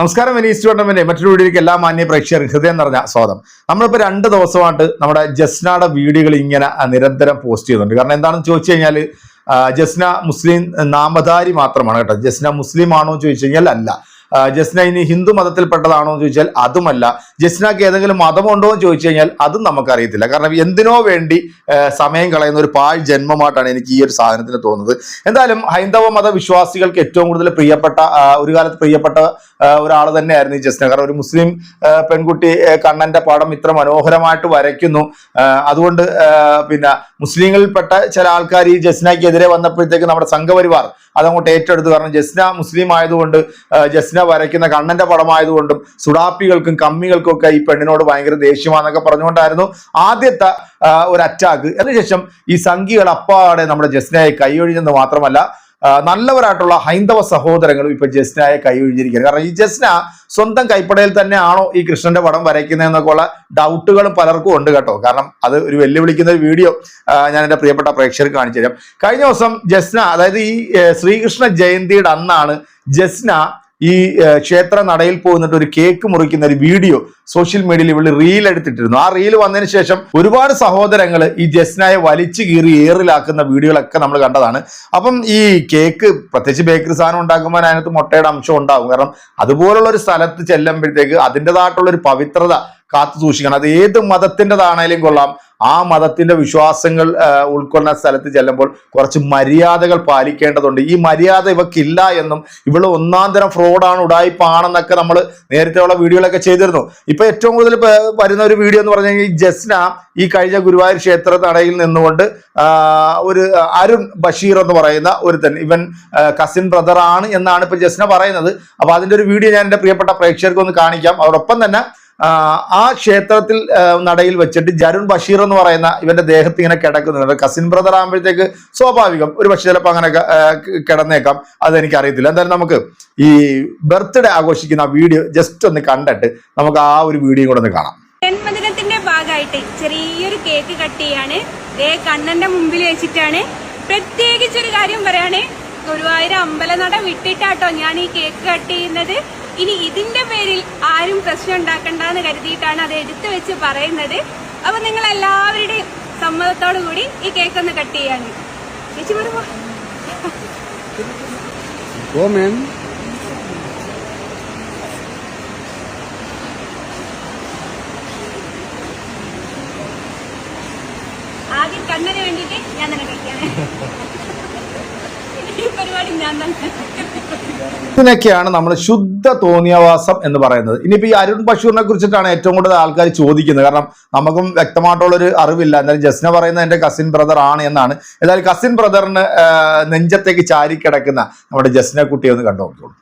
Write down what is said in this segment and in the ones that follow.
നമസ്കാരം Venice tournament മറ്റൊരു വീഡിയോയിലേക്ക് എല്ലാ മാന്യ പ്രേക്ഷകർ ഹൃദയം നിറഞ്ഞ സ്വാഗതം. നമ്മളിപ്പോൾ രണ്ട് ദിവസമായിട്ട് നമ്മുടെ ജസ്നയുടെ വീഡിയോകൾ ഇങ്ങനെ നിരന്തരം പോസ്റ്റ് ചെയ്യുന്നുണ്ട്. കാരണം എന്താണെന്ന് ചോദിച്ചു കഴിഞ്ഞാൽ ജസ്ന മുസ്ലിം നാമധാരി മാത്രമാണ് കേട്ടോ. ജസ്ന മുസ്ലിം ആണോ എന്ന് ചോദിച്ചു കഴിഞ്ഞാൽ അല്ല. ജസ്ന ഇനി ഹിന്ദു മതത്തിൽപ്പെട്ടതാണോ എന്ന് ചോദിച്ചാൽ അതുമല്ല. ജസ്നക്ക് ഏതെങ്കിലും മതമുണ്ടോ എന്ന് ചോദിച്ചു കഴിഞ്ഞാൽ അതും നമുക്കറിയത്തില്ല. കാരണം എന്തിനോ വേണ്ടി സമയം കളയുന്ന ഒരു പാഴ് ജന്മമായിട്ടാണ് എനിക്ക് ഈ ഒരു സാധനത്തിന് തോന്നുന്നത്. എന്തായാലും ഹൈന്ദവ മതവിശ്വാസികൾക്ക് ഏറ്റവും കൂടുതൽ പ്രിയപ്പെട്ട ഒരു കാലത്ത് പ്രിയപ്പെട്ട ഒരാൾ തന്നെയായിരുന്നു ഈ ജസ്ന കാരണം ഒരു മുസ്ലിം പെൺകുട്ടി കണ്ണന്റെ പടം ഇത്ര മനോഹരമായിട്ട് വരയ്ക്കുന്നു. അതുകൊണ്ട് പിന്നെ മുസ്ലിങ്ങളിൽപ്പെട്ട ചില ആൾക്കാർ ഈ ജസ്നയ്ക്കെതിരെ വന്നപ്പോഴത്തേക്ക് നമ്മുടെ സംഘപരിവാർ അതങ്ങോട്ട് ഏറ്റെടുത്തു. കാരണം ജസ്ന മുസ്ലിം ആയതുകൊണ്ട് ആ, ജസ്ന വരയ്ക്കുന്ന കണ്ണന്റെ പടമായതുകൊണ്ടും സുഡാപ്പികൾക്കും കമ്മികൾക്കും ഒക്കെ ഈ പെണ്ണിനോട് ഭയങ്കര ദേഷ്യമാണെന്നൊക്കെ പറഞ്ഞുകൊണ്ടായിരുന്നു ആദ്യത്തെ ഒരു അറ്റാക്ക് അതിനുശേഷം ഈ സംഘികൾ അപ്പാടെ നമ്മുടെ ജസ്നയെ കൈയൊഴിഞ്ഞെന്ന് മാത്രമല്ല നല്ലവരായിട്ടുള്ള ഹൈന്ദവ സഹോദരങ്ങളും ഇപ്പൊ ജസ്നയെ കൈയൊഴിഞ്ഞിരിക്കുകയാണ്. കാരണം ഈ ജസ്ന സ്വന്തം കൈപ്പടയിൽ തന്നെയാണോ ഈ കൃഷ്ണന്റെ പടം വരയ്ക്കുന്നതെന്നൊക്കെ ഉള്ള ഡൗട്ടുകളും പലർക്കും ഉണ്ട് കേട്ടോ. കാരണം അത് ഒരു വെല്ലുവിളിക്കുന്ന ഒരു വീഡിയോ ഞാൻ എന്റെ പ്രിയപ്പെട്ട പ്രേക്ഷകർക്ക് കാണിച്ചു തരാം കഴിഞ്ഞ ദിവസം ജസ്ന അതായത് ഈ ശ്രീകൃഷ്ണ ജയന്തിയുടെ അന്നാണ് ജസ്ന ഈ ക്ഷേത്ര നടയിൽ പോകുന്നിട്ട് ഒരു കേക്ക് മുറിക്കുന്ന ഒരു വീഡിയോ സോഷ്യൽ മീഡിയയിൽ ഇവൾ റീൽ എടുത്തിട്ടിരുന്നു. ആ റീൽ വന്നതിന് ശേഷം ഒരുപാട് സഹോദരങ്ങൾ ഈ ജസ്നയെ വലിച്ചു കീറി ഏറിലാക്കുന്ന വീഡിയോകളൊക്കെ നമ്മൾ കണ്ടതാണ്. അപ്പം ഈ കേക്ക് പ്രത്യേകിച്ച് ബേക്കറി സാധനം ഉണ്ടാക്കുമ്പോൾ അതിനകത്ത് മുട്ടയുടെ അംശം ഉണ്ടാകും. കാരണം അതുപോലുള്ള ഒരു സ്ഥലത്ത് ചെല്ലുമ്പോഴത്തേക്ക് അതിന്റെതായിട്ടുള്ള ഒരു പവിത്രത കാത്തു സൂക്ഷിക്കണം. അത് ഏത് മതത്തിന്റെതാണേലും കൊള്ളാം. ആ മതത്തിന്റെ വിശ്വാസങ്ങൾ ഉൾക്കൊള്ളുന്ന സ്ഥലത്ത് ചെല്ലുമ്പോൾ കുറച്ച് മര്യാദകൾ പാലിക്കേണ്ടതുണ്ട്. ഈ മര്യാദ ഇവക്കില്ല എന്നും ഇവൾ ഒന്നാം തരം ഫ്രോഡാണ് ഉടായ്പാണെന്നൊക്കെ നമ്മൾ നേരത്തെ ഉള്ള വീഡിയോകളൊക്കെ ചെയ്തിരുന്നു. ഇപ്പൊ ഏറ്റവും കൂടുതൽ വരുന്ന ഒരു വീഡിയോ എന്ന് പറഞ്ഞു കഴിഞ്ഞാൽ ഈ ജസ്ന ഈ കഴിഞ്ഞ ഗുരുവായൂർ ക്ഷേത്ര തടയിൽ നിന്നുകൊണ്ട് ഒരു അരുൺ ബഷീർ എന്ന് പറയുന്ന ഒരുത്തൻ ഇവൻ കസിൻ ബ്രദറാണ് എന്നാണ് ഇപ്പൊ ജസ്ന പറയുന്നത്. അപ്പൊ അതിന്റെ ഒരു വീഡിയോ ഞാൻ എന്റെ പ്രിയപ്പെട്ട പ്രേക്ഷകർക്ക് ഒന്ന് കാണിക്കാം. അതോടൊപ്പം തന്നെ ആ, ക്ഷേത്രത്തിൽ നടയിൽ വെച്ചിട്ട് ജരുൺ ബഷീർ എന്ന് പറയുന്ന ഇവന്റെ ദേഹത്ത് ഇങ്ങനെ കിടക്കുന്നുണ്ട്. കസിൻ ബ്രദർ ആകുമ്പോഴത്തേക്ക് സ്വാഭാവികം. ഒരു പക്ഷെ ചിലപ്പോൾ അങ്ങനെ കിടന്നേക്കാം. അതെനിക്ക് അറിയത്തില്ല എന്തായാലും നമുക്ക് ഈ ബർത്ത്ഡേ ആഘോഷിക്കുന്ന വീഡിയോ ജസ്റ്റ് ഒന്ന് കണ്ടിട്ട് നമുക്ക് ആ ഒരു വീഡിയോ കൂടെ ഒന്ന് കാണാം. ജന്മദിനത്തിന്റെ ഭാഗമായിട്ട് ചെറിയൊരു കേക്ക് കട്ട് ചെയ്യാണ്. ദേ കണ്ണന്റെ മുമ്പിൽ വെച്ചിട്ടാണ്. പ്രത്യേകിച്ചൊരു കാര്യം പറയാണ് ഗുരുവായൂർ അമ്പലനട വിട്ടിട്ടാട്ടോ ഞാൻ ഈ കേക്ക് കട്ട് ചെയ്യുന്നത്. ഇനി ഇതിന്റെ പേരിൽ ആരും പ്രശ്നം ഉണ്ടാക്കണ്ടെന്ന് കരുതിയിട്ടാണ് അത് എടുത്തു വെച്ച് പറയുന്നത്. അപ്പൊ നിങ്ങൾ എല്ലാവരുടെയും സമ്മതത്തോടു കൂടി ഈ കേക്ക് ഒന്ന് കട്ട് ചെയ്യാണ് ചേച്ചി പറയുമ്പോ Go, man. ആദ്യം കണ്ണന് വേണ്ടിയിട്ട് ഞാൻ തന്നെ കഴിക്കാണ് ഈ പരിപാടി ഞാൻ തന്നെ ഇതിനൊക്കെയാണ് നമ്മൾ ശുദ്ധ തോന്നിയവാസം എന്ന് പറയുന്നത്. ഇനിയിപ്പോൾ ഈ അരുൺ ബഷൂറിനെ കുറിച്ചിട്ടാണ് ഏറ്റവും കൂടുതൽ ആൾക്കാർ ചോദിക്കുന്നത്. കാരണം നമുക്കും വ്യക്തമായിട്ടുള്ളൊരു അറിവില്ല. എന്നാലും ജസ്ന പറയുന്ന എന്റെ കസിൻ ബ്രദർ ആണ് എന്നാണ്. ഏതായാലും കസിൻ ബ്രദറിന് നെഞ്ചത്തേക്ക് ചാരി കിടക്കുന്ന നമ്മുടെ ജസ്ന കുട്ടിയെ ഒന്ന് കണ്ടു നോക്കിക്കോളൂ.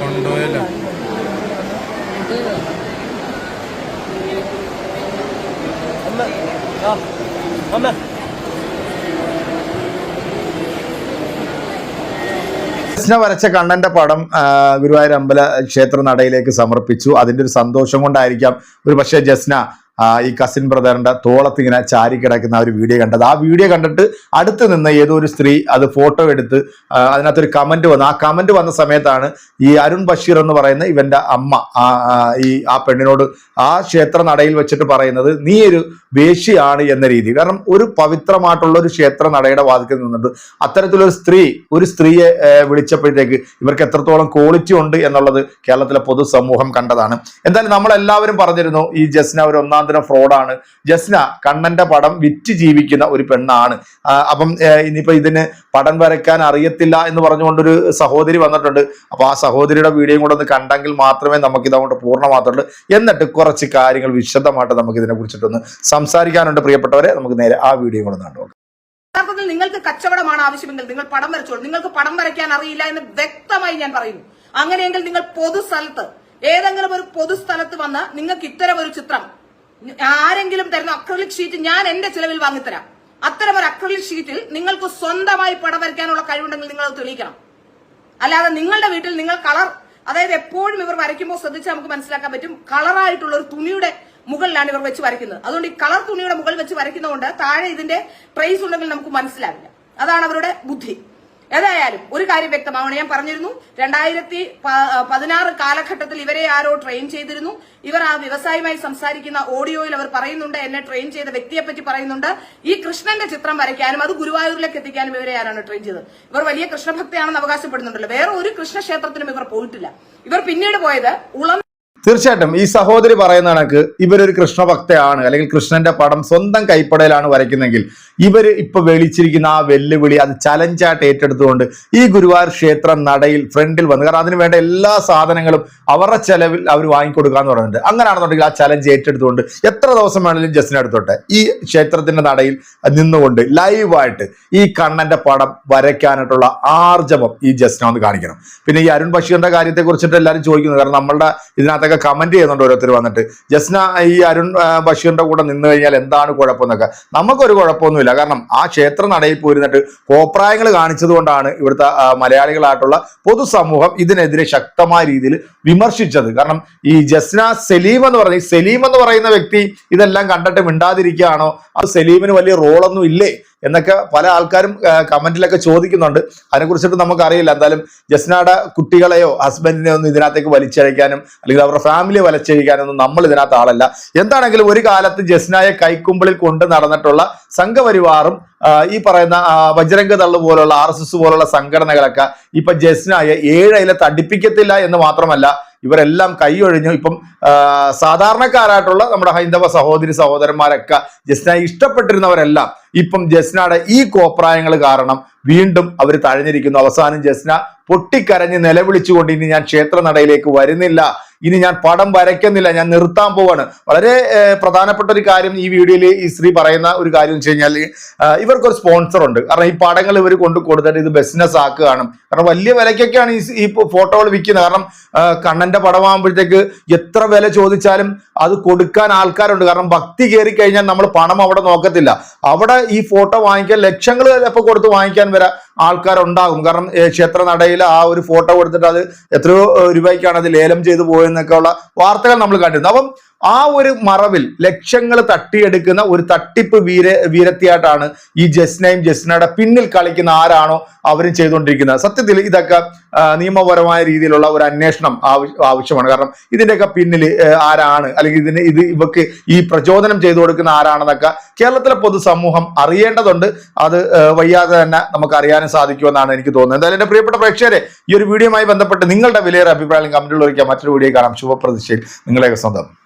കൊണ്ടുപോയല്ലോ. ജസ്ന വരച്ച കണ്ണന്റെ പടം ഗുരുവായൂർ അമ്പല ക്ഷേത്ര നടയിലേക്ക് സമർപ്പിച്ചു. അതിന്റെ ഒരു സന്തോഷം കൊണ്ടായിരിക്കാം. ഒരു പക്ഷേ ജസ്ന ഈ കസിൻ ബ്രദറിന്റെ തോളത്ത് ഇങ്ങനെ ചാരി കിടക്കുന്ന ഒരു വീഡിയോ കണ്ടത്. ആ വീഡിയോ കണ്ടിട്ട് അടുത്ത് നിന്ന് ഏതോ ഒരു സ്ത്രീ അത് ഫോട്ടോ എടുത്ത് അതിനകത്ത് അതിനകത്തൊരു കമന്റ് വന്നു. ആ കമന്റ് വന്ന സമയത്താണ് ഈ അരുൺ ബഷീർ എന്ന് പറയുന്ന ഇവന്റെ അമ്മ ഈ ആ പെണ്ണിനോട് ആ ക്ഷേത്ര നടയിൽ വെച്ചിട്ട് പറയുന്നത് നീ ഒരു വേശ്യയാണ് എന്ന രീതി. കാരണം ഒരു പവിത്രമായിട്ടുള്ള ഒരു ക്ഷേത്ര നടയുടെ വാതിക്കൽ നിന്നിട്ട് അത്തരത്തിലൊരു സ്ത്രീ ഒരു സ്ത്രീയെ വിളിച്ചപ്പോഴത്തേക്ക് ഇവർക്ക് എത്രത്തോളം ക്വാളിറ്റി ഉണ്ട് എന്നുള്ളത് കേരളത്തിലെ പൊതുസമൂഹം കണ്ടതാണ്. എന്തായാലും നമ്മളെല്ലാവരും പറഞ്ഞിരുന്നു ഈ ജസ്ന ഒരു ഒന്നാം തരം ഫ്രോഡാണ്. ജസ്ന കണ്ണന്റെ പടം വിറ്റ് ജീവിക്കുന്ന ഒരു പെണ്ണാണ്. അപ്പം ഇനിയിപ്പോ ഇതിന് പടം വരയ്ക്കാൻ അറിയത്തില്ല എന്ന് പറഞ്ഞുകൊണ്ടൊരു സഹോദരി വന്നിട്ടുണ്ട്. അപ്പൊ ആ സഹോദരിയുടെ വീഡിയോയും കൂടെ ഒന്ന് കണ്ടെങ്കിൽ മാത്രമേ നമുക്ക് ഇതങ്ങോട്ട് പൂർണമാകത്തുള്ളൂ. എന്നിട്ട് കുറച്ച് കാര്യങ്ങൾ വിശദമായിട്ട് നമുക്ക് ഇതിനെ കുറിച്ചിട്ടൊന്ന് സംസാരിക്കാനുണ്ട് പ്രിയപ്പെട്ടവരെ. നമുക്ക് നേരെ ആ വീഡിയോ കൂടെ കണ്ടു യഥാർത്ഥത്തിൽ നിങ്ങൾക്ക് കച്ചവടമാണ് ആവശ്യമെങ്കിൽ നിങ്ങൾ പടം വരച്ചോളൂ നിങ്ങൾക്ക് പടം വരയ്ക്കാൻ അറിയില്ല എന്ന് വ്യക്തമായി ഞാൻ പറയുന്നു. അങ്ങനെയെങ്കിൽ നിങ്ങൾ പൊതുസ്ഥലത്ത് ഏതെങ്കിലും ഒരു പൊതുസ്ഥലത്ത് വന്ന് നിങ്ങൾക്ക് ഇത്തരം ഒരു ചിത്രം ആരെങ്കിലും തരുന്ന അക്രലിക് ഷീറ്റ് ഞാൻ എന്റെ ചിലവിൽ വാങ്ങിത്തരാം. അത്തരം ഒരു അക്രലിക് ഷീറ്റിൽ നിങ്ങൾക്ക് സ്വന്തമായി പടം വരയ്ക്കാനുള്ള കഴിവുണ്ടെങ്കിൽ നിങ്ങൾ അത് തെളിയിക്കണം. അല്ലാതെ നിങ്ങളുടെ വീട്ടിൽ നിങ്ങൾ കളർ അതായത് എപ്പോഴും ഇവർ വരയ്ക്കുമ്പോൾ ശ്രദ്ധിച്ചാൽ നമുക്ക് മനസ്സിലാക്കാൻ പറ്റും. കളറായിട്ടുള്ള ഒരു തുണിയുടെ മുകളിലാണ് ഇവർ വെച്ച് വരയ്ക്കുന്നത്. അതുകൊണ്ട് ഈ കളർ തുണിയുടെ മുകളിൽ വെച്ച് വരയ്ക്കുന്നതുകൊണ്ട് താഴെ ഇതിന്റെ പ്രൈസ് ഉണ്ടെങ്കിൽ നമുക്ക് മനസ്സിലാവില്ല. അതാണ് അവരുടെ ബുദ്ധി. ഏതായാലും ഒരു കാര്യം വ്യക്തമാവണം. ഞാൻ പറഞ്ഞിരുന്നു രണ്ടായിരത്തി പതിനാറ് കാലഘട്ടത്തിൽ ഇവരെ ആരോ ട്രെയിൻ ചെയ്തിരുന്നു. ഇവർ ആ വ്യവസായമായി സംസാരിക്കുന്ന ഓഡിയോയിൽ അവർ പറയുന്നുണ്ട് എന്നെ ട്രെയിൻ ചെയ്ത വ്യക്തിയെ പറ്റി പറയുന്നുണ്ട്. ഈ കൃഷ്ണന്റെ ചിത്രം വരയ്ക്കാനും അത് ഗുരുവായൂരിലേക്ക് എത്തിക്കാനും ഇവരെ ആരാണ് ട്രെയിൻ ചെയ്തത്? ഇവർ വലിയ കൃഷ്ണഭക്തിയാണെന്ന് അവകാശപ്പെടുന്നുണ്ടല്ലോ. വേറെ ഒരു കൃഷ്ണക്ഷേത്രത്തിനും ഇവർ പോയിട്ടില്ല. ഇവർ പിന്നീട് പോയത് ഉളം തീർച്ചയായിട്ടും ഈ സഹോദരി പറയുന്ന കണക്ക് ഇവരൊരു കൃഷ്ണഭക്തയാണ് അല്ലെങ്കിൽ കൃഷ്ണന്റെ പടം സ്വന്തം കൈപ്പടയിലാണ് വരയ്ക്കുന്നതെങ്കിൽ ഇവർ ഇപ്പൊ വെളിച്ചിരിക്കുന്ന ആ വെല്ലുവിളി അത് ചലഞ്ചായിട്ട് ഏറ്റെടുത്തുകൊണ്ട് ഈ ഗുരുവായൂർ ക്ഷേത്ര നടയിൽ ഫ്രണ്ടിൽ വന്ന് കാരണം അതിന് വേണ്ട എല്ലാ സാധനങ്ങളും അവരുടെ ചെലവിൽ അവർ വാങ്ങിക്കൊടുക്കാന്ന് പറയുന്നുണ്ട് അങ്ങനെയാണെന്നുണ്ടെങ്കിൽ ആ ചലഞ്ച് ഏറ്റെടുത്തുകൊണ്ട് എത്ര ദിവസം വേണമെങ്കിലും ജസ്റ്റിന് എടുത്തോട്ടെ ഈ ക്ഷേത്രത്തിന്റെ നടയിൽ നിന്നുകൊണ്ട് ലൈവായിട്ട് ഈ കണ്ണന്റെ പടം വരയ്ക്കാനായിട്ടുള്ള ആർജവം ഈ ജസ്റ്റിനെ ഒന്ന് കാണിക്കണം. പിന്നെ ഈ അരുൺ ബഷീറിന്റെ കാര്യത്തെ കുറിച്ചിട്ട് എല്ലാവരും ചോദിക്കുന്നത് കാരണം നമ്മളുടെ ഇതിനകത്തൊക്കെ കമന്റ് ചെയ്യുന്നുണ്ട് ഓരോരുത്തർ വന്നിട്ട്. ജസ്ന ഈ അരുൺ ബഷീറിന്റെ കൂടെ നിന്ന് കഴിഞ്ഞാൽ എന്താണ് കുഴപ്പം എന്നൊക്കെ നമുക്കൊരു കുഴപ്പമൊന്നുമില്ല. കാരണം ആ ക്ഷേത്ര നടയിൽ പോയിരുന്നിട്ട് കോപ്രായങ്ങൾ കാണിച്ചതുകൊണ്ടാണ് ഇവിടുത്തെ മലയാളികളായിട്ടുള്ള പൊതുസമൂഹം ഇതിനെതിരെ ശക്തമായ രീതിയിൽ വിമർശിച്ചത്. കാരണം ഈ ജസ്ന സലീം എന്ന് പറഞ്ഞ സലീം എന്ന് പറയുന്ന വ്യക്തി ഇതെല്ലാം കണ്ടിട്ട് മിണ്ടാതിരിക്കുകയാണോ? അത് സലീമിന് വലിയ റോളൊന്നും ഇല്ലേ? എന്നൊക്കെ പല ആൾക്കാരും കമന്റിലൊക്കെ ചോദിക്കുന്നുണ്ട്. അതിനെക്കുറിച്ചിട്ട് നമുക്കറിയില്ല. എന്തായാലും ജസ്നാട കുട്ടികളെയോ ഹസ്ബൻഡിനെയോ ഒന്നും ഇതിനകത്തേക്ക് വലിച്ചഴിക്കാനും അല്ലെങ്കിൽ അവരുടെ ഫാമിലിയെ വലിച്ചഴിക്കാനൊന്നും നമ്മൾ ഇതിനകത്ത് ആളല്ല. എന്താണെങ്കിലും ഒരു കാലത്ത് ജസ്നായെ കൈക്കുമ്പിളിൽ കൊണ്ട് നടന്നിട്ടുള്ള സംഘപരിവാറും ഈ പറയുന്ന വജ്രംഗ തള്ളു പോലുള്ള ആർ എസ് എസ് പോലുള്ള സംഘടനകളൊക്കെ ഇപ്പൊ ജസ്നായെ ഏഴയിലെ തടിപ്പിക്കത്തില്ല എന്ന് മാത്രമല്ല ഇവരെല്ലാം കൈയൊഴിഞ്ഞു ഇപ്പം സാധാരണക്കാരായിട്ടുള്ള നമ്മുടെ ഹൈന്ദവ സഹോദരി സഹോദരന്മാരൊക്കെ ജസ്നയെ ഇഷ്ടപ്പെട്ടിരുന്നവരെല്ലാം ഇപ്പം ജസ്നയുടെ ഈ കോപ്രായങ്ങൾ കാരണം വീണ്ടും അവർ തഴഞ്ഞിരിക്കുന്നു. അവസാനം ജസ്ന പൊട്ടിക്കരഞ്ഞ് നിലവിളിച്ചുകൊണ്ട് ഇനി ഞാൻ ക്ഷേത്ര നടയിലേക്ക് വരുന്നില്ല. ഇനി ഞാൻ പടം വരയ്ക്കുന്നില്ല ഞാൻ നിർത്താൻ പോവാണ്. വളരെ പ്രധാനപ്പെട്ട ഒരു കാര്യം ഈ വീഡിയോയിൽ ഈ സ്ത്രീ പറയുന്ന ഒരു കാര്യം വെച്ച് കഴിഞ്ഞാൽ ഇവർക്കൊരു സ്പോൺസർ ഉണ്ട്. കാരണം ഈ പടങ്ങൾ ഇവർ കൊണ്ട് കൊടുത്തിട്ട് ഇത് ബിസിനസ് ആക്കുകയാണ്. കാരണം വലിയ വിലയ്ക്കൊക്കെയാണ് ഈ ഈ ഫോട്ടോകൾ വിൽക്കുന്നത്. കാരണം കണ്ണന്റെ പടമാകുമ്പോഴത്തേക്ക് എത്ര വില ചോദിച്ചാലും അത് കൊടുക്കാൻ ആൾക്കാരുണ്ട്. കാരണം ഭക്തി കയറി കഴിഞ്ഞാൽ നമ്മൾ പണം അവിടെ നോക്കത്തില്ല. അവിടെ ഈ ഫോട്ടോ വാങ്ങിക്കാൻ ലക്ഷങ്ങൾ ചിലപ്പോൾ കൊടുത്ത് വാങ്ങിക്കാൻ വരെ ആൾക്കാരുണ്ടാകും. കാരണം ക്ഷേത്ര നടയിൽ ആ ഒരു ഫോട്ടോ കൊടുത്തിട്ട് അത് എത്രയോ രൂപയ്ക്കാണ് അത് ലേലം ചെയ്തു പോയെന്നൊക്കെ ഉള്ള വാർത്തകൾ നമ്മൾ കണ്ടിരുന്നു. അപ്പം ആ ഒരു മറവിൽ ലക്ഷങ്ങൾ തട്ടിയെടുക്കുന്ന ഒരു തട്ടിപ്പ് വീര വീരത്തിയായിട്ടാണ് ഈ ജസ്നയും ജസ്നയുടെ പിന്നിൽ കളിക്കുന്ന ആരാണോ അവരും ചെയ്തുകൊണ്ടിരിക്കുന്നത്. സത്യത്തിൽ ഇതൊക്കെ നിയമപരമായ രീതിയിലുള്ള ഒരു അന്വേഷണം ആവശ്യമാണ്. കാരണം ഇതിന്റെയൊക്കെ പിന്നിൽ ആരാണ്? അല്ലെങ്കിൽ ഇതിന് ഇത് ഇവക്ക് ഈ പ്രചോദനം ചെയ്തു കൊടുക്കുന്ന ആരാണെന്നൊക്കെ കേരളത്തിലെ പൊതുസമൂഹം അറിയേണ്ടതുണ്ട്. അത് വയ്യാതെ തന്നെ നമുക്ക് അറിയാനും സാധിക്കുമെന്നാണ് എനിക്ക് തോന്നുന്നത്. എന്തായാലും എന്റെ പ്രിയപ്പെട്ട പ്രേക്ഷകരെ ഈ ഒരു വീഡിയോയുമായി ബന്ധപ്പെട്ട് നിങ്ങളുടെ വിലയേറെ അഭിപ്രായം കമന്റിൽ ഒരിക്കൽ മറ്റൊരു വീഡിയോ കാണാം. ശുഭപ്രതിഷ്ഠയിൽ നിങ്ങളെയൊക്കെ സ്വന്തം.